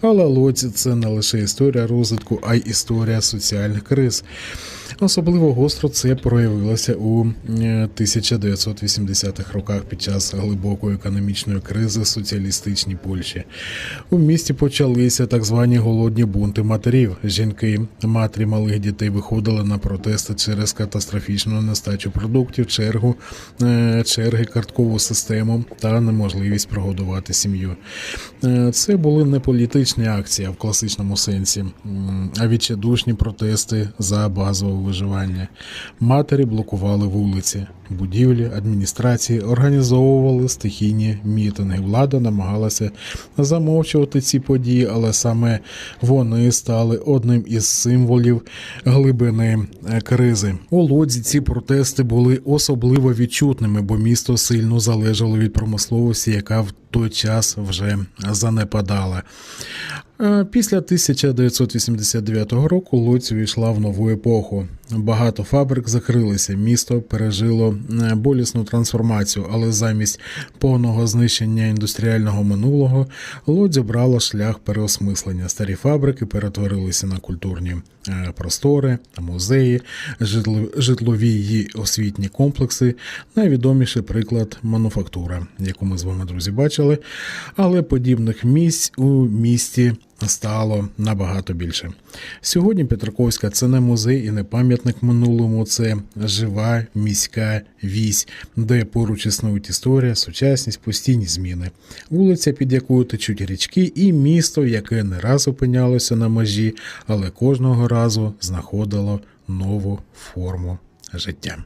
Але Лодзь це не лише історія розвитку, а й історія соціальних криз. Особливо гостро це проявилося у е, 1980-х роках під час глибокої економічної кризи в соціалістичній Польщі. У місті почалися так звані голодні бунти матерів. Жінки, матері малих дітей виходили на протести через катастрофічну нестачу продуктів, чергу, е, черги, карткову систему та неможливість прогодувати сім'ю. Е, Це були не політичні акції а в класичному сенсі, а відчайдушні протести за базове виживання. Матері блокували вулиці, будівлі, адміністрації, організовували стихійні мітинги. Влада намагалася замовчувати ці події, але саме вони стали одним із символів глибини е, кризи. У Лодзі ці протести були особливо відчутними, бо місто сильно залежало від промисловості, яка в той час вже занепадала. Е, Після 1989 року Луць увійшла в нову епоху. Багато фабрик закрилися, місто пережило е, болісну трансформацію, але замість повного знищення індустріального минулого Лодзь обрала шлях переосмислення. Старі фабрики перетворилися на культурні е, простори, музеї, житлові й освітні комплекси. Найвідоміший приклад мануфактура, яку ми з вами, друзі, бачили. Але подібних місць у місті стало набагато більше. Сьогодні Петраковська це не музей і не пам'ятник минулому, це жива міська вісь, де поруч існують історія, сучасність, постійні зміни. Вулиця, під якою течуть річки, і місто, яке не раз опинялося на межі, але кожного разу знаходило нову форму життя.